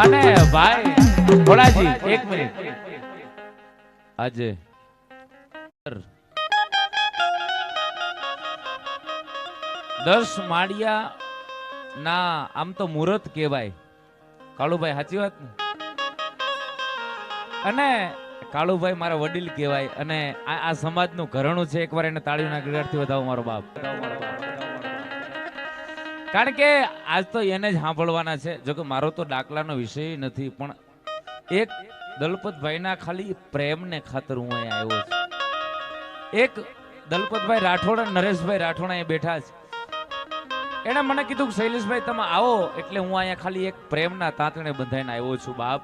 અને ભાઈ, ભોળાજી, એક મિનિટ. આજે દસ માળિયા ના આમ તો મુહૂર્ત કહેવાય. કાળુભાઈ, સાચી વાત ને? અને કાળુભાઈ મારા વડીલ કહેવાય. અને આ સમાજનું ઘરણું છે. એકવાર એને તાળીઓના ગળગળથી વધાવો મારો બાપ. કારણ કે આજ તો એને જ સાંભળવાના છે. જો મારો તો દાખલાનો વિષય નથી, પણ એક દલપતભાઈના ખાલી પ્રેમને ખાતર હું અહીંયા આવ્યો છું. એક દલપતભાઈ રાઠોડ અને નરેશભાઈ રાઠોડ અહીંયા બેઠા છે. એણે મને કીધું કે શૈલેષભાઈ તમે આવો, એટલે હું અહીંયા ખાલી એક પ્રેમના તાંતણે બંધાઈને આવ્યો છું, બાપ.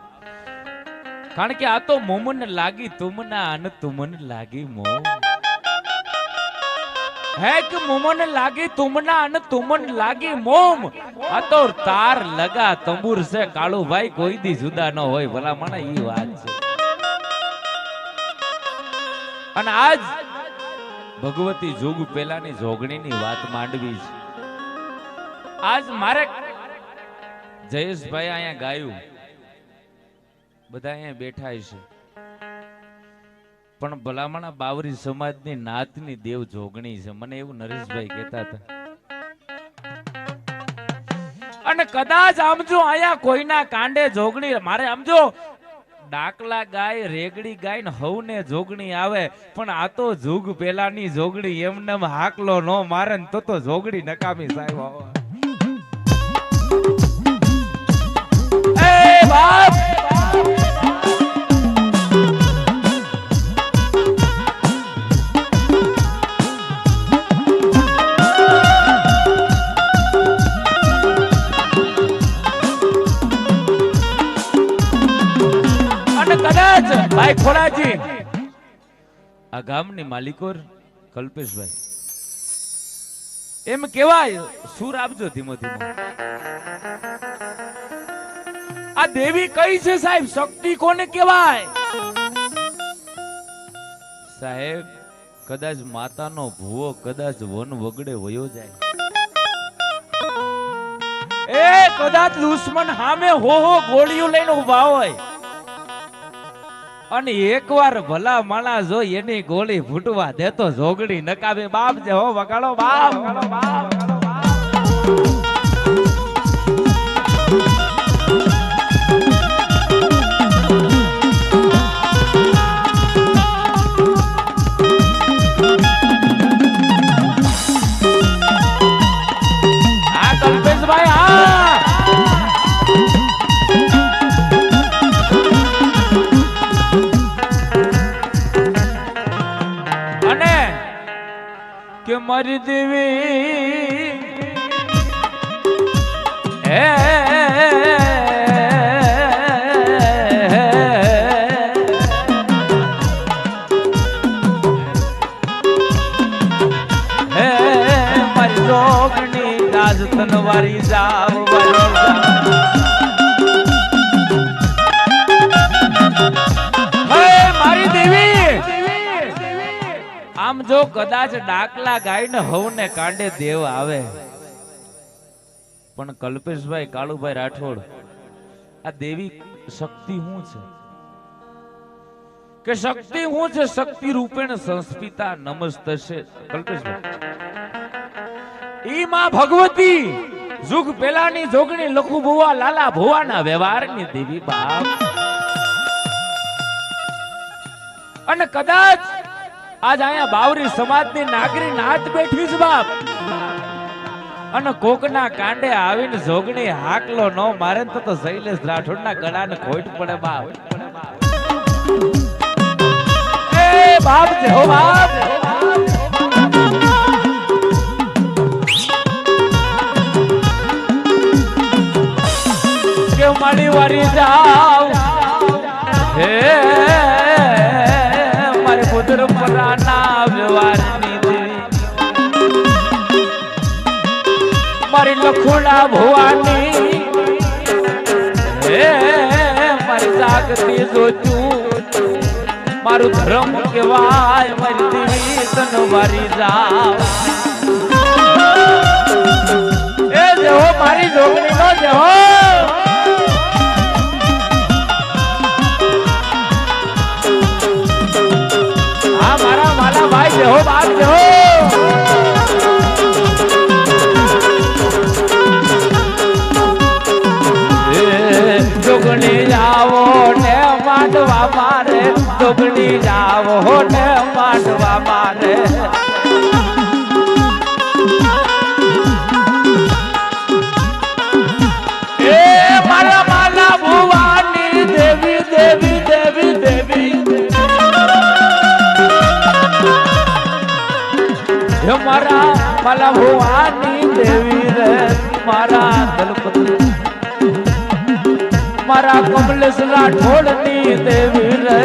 કારણ કે આ તો મોમન લાગી તુમના અને તુમન લાગી મોમ હે કે મોમન લાગી તુમના અને તુમન લાગી મોમ. આ તો તાર લગા તંબુર છે. કાળુભાઈ કોઈ દી જુદા ન હોય. ભલા મને ઈ વાત છે. અને આજ ભગવતી જોગ પેલાની જોગણીની વાત માંડવી છે. આજ મારે જયેશભાઈ અહીંયા ગાયું. બધા અહીંયા બેઠા છે. પણ ભલામણા બાવરી સમાજની નાતની દેવ જોગણી છે. મને એવું નરેશભાઈ કહેતા હતા. અને કદાચ આમજો અહીંયા કોઈના કાંડે જોગણી, મારે આમજો ડાકલા ગાય, રેગડી ગાય ને હવને જોગણી આવે, પણ આ તો જુગ પેલાની જોગણી, એમને એમ હાકલો નો મારે તો તો જોગણી નકામી સાહેબ આવે. ભાઈ ખોડાજી આ ગામની માલિકો કલ્પેશભાઈ. એમ કેવાય સુર આપજો ધીમો ધીમો. આ દેવી કઈ છે સાહેબ? શક્તિ કોને કેવાય સાહેબ, કદાચ માતાનો ભૂવો કદાચ વન વગડે વયો જાય. એ કદાચ દુશ્મન સામે હો હો ગોળીઓ લઈને ઊભા હોય. અને એકવાર ભલા માણસ જો એની ગોળી ફૂટવા દેતો જોગડી નકામી બાપ જે હો વગાડો બાપ. કે મારી દેવી. હે તનવારી જાવ વારી આમ જો કદાચ ડાકલા ગાયને હવને કાંડે દેવ આવે. પણ કલ્પેશભાઈ, કાળુભાઈ રાઠોડ, આ દેવી શક્તિ શું છે? કે શક્તિ શું છે? શક્તિ રૂપેણ સંસ્પિતા નમસ્તશે. કલ્પેશભાઈ, ઈ માં ભગવતી જુગ પેલાની જોગણી લખુ ભુવા લાલા ભુવાના વ્યવહારની દેવી બાપ. અને કદાચ આજ અહીંયા બાવરી સમાજની નાગરી નાત બેઠી છે બાપ. અને કોકના કાંડે આવીને જોગણી હાકલો નો મારે ને તો શૈલેષ ગળા ને ખોટ પડે બાપ. એ બાપ હો બાપ. કે મારી વારી જાવ મારી લખુડા ભવાની. હે, મારી જાગતી જોતું. મારું ધર્મ કેવાય મારી દેવી તન મારી જાવ એ મારી જોગણી નો જેવો માંડવા મારે દુગડી જાવ ને માંડવા મારે. એ મારા માલા ભુવાની દેવી રે, મારા દલપતિ મારા કમલેશ રાઠોડની દેવી રે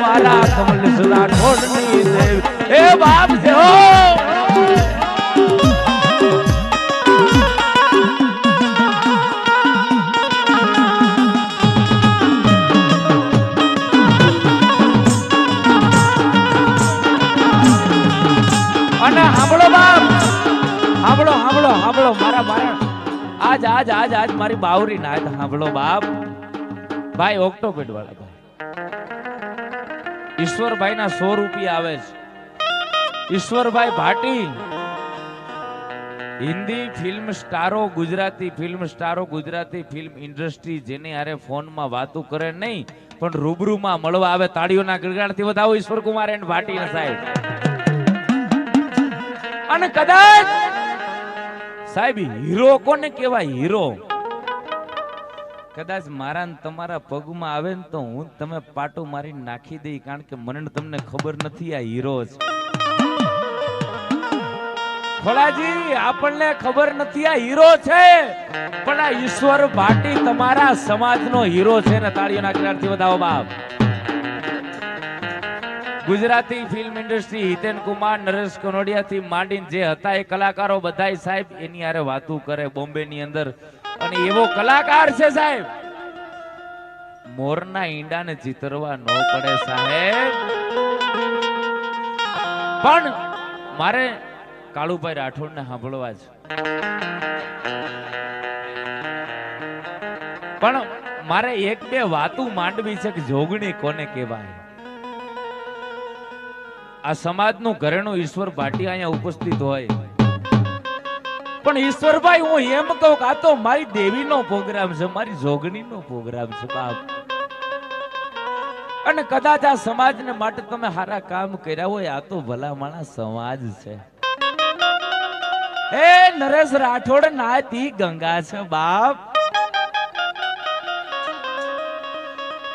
મારા કમલેશ રાઠોડની દેવી. એ બાપ છે હો! આજ આજ આજ મારી બાવરી ના સાંભળો બાપ. ભાઈ ઓક્ટોપેડ વાળા ભાઈ. ઈશ્વરભાઈ ના સો રૂપિયા આવે છે. ઈશ્વરભાઈ ભાટી. હિન્દી ફિલ્મ સ્ટારો ગુજરાતી ફિલ્મ સ્ટારો, ગુજરાતી ફિલ્મ ઇન્ડસ્ટ્રી જેની હારે ફોનમાં વાતો કરે નહીં, પણ રૂબરૂમાં મળવા આવે તાળીઓના ગળગાડથી વધાવો ઈશ્વર કુમાર એન્ડ ભાટી સાહેબ. અને કદાચ સાહેબ હીરો કોને કહેવાય હીરો? કદાચ મારા તમારા પગમાં આવે ને તો હું તમે પાટો મારી નાખી દઈ કારણ કે મને તમને ખબર નથી આ હીરો છે. ખોલાજી આપણને ખબર નથી આ હીરો છે પણ આ ઈશ્વર ભાટી તમારા સમાજનો હીરો છે ને તાળીઓના કિનારથી વધાવો બાપ. ગુજરાતી ફિલ્મ ઇન્ડસ્ટ્રી હિતેન કુમાર, નરેશ કનોડિયા થી માંડીને જે હતા એ કલાકારો બધા સાહેબ એની હારે વાતો કરે બોમ્બે ની અંદર. અને એવો કલાકાર છે સાહેબ. મોરના ઈંડાને ચિતરવા ન પડે સાહેબ. પણ મારે કાળુભાઈ રાઠોડ ને સાંભળવા છે પણ મારે એક બે વાતું માંડવી છે કે જોગણી કોને કહેવાય? આ સમાજનું ઘરેણું ઈશ્વર ભાટી અહીંયા ઉપસ્થિત હોય. પણ ઈશ્વરભાઈ, હું એમ કહું કે આ તો મારી દેવીનો પ્રોગ્રામ છે, મારી જોગણીનો પ્રોગ્રામ છે, બાપ. અને કદાચ આ સમાજને માટે તમે સારા કામ કર્યા હોય, આ તો ભલામાણા સમાજ છે. એ નરેશ રાઠોડ નાતી ગંગા છે, બાપ.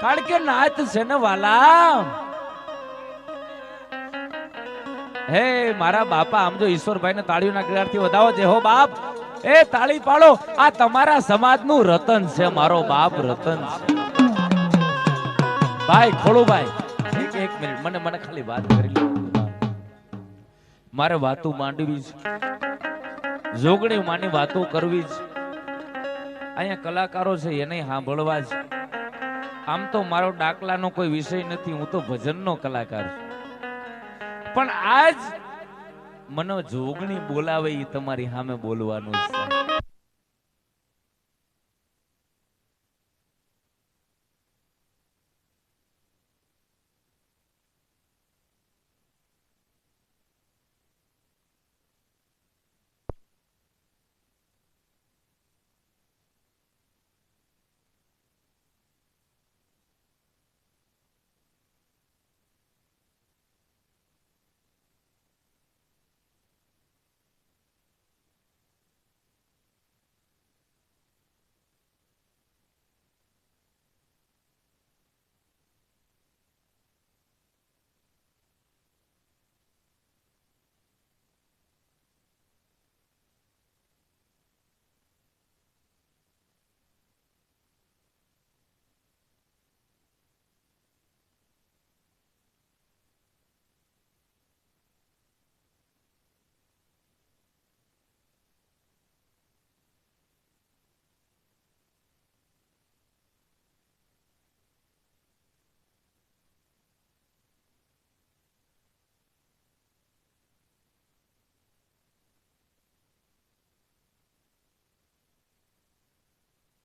કારણ કે નાત છે ને વાલા. હે, મારા બાપા, આમ જો ઈશ્વરભાઈ ને તાળીઓના કિનારથી વધાવો, જે હો બાપ, એ તાળી પાડો. આ તમારા સમાજનું રતન છે, મારો બાપ, રતન છે. ભાઈ ખોડુભાઈ એક એક મિનિટ, મને મને ખાલી વાત કરી મારે વાતો માંડવી છે. જોગણી માની વાતો કરવી છે. અહીંયા કલાકારો છે, એને સાંભળવા છે. આમ તો મારો ડાકલાનો કોઈ વિષય નથી, હું તો ભજનનો કલાકાર છું. પણ આજ મને જોગણી બોલાવે એ તમારી સામે બોલવાનું છે.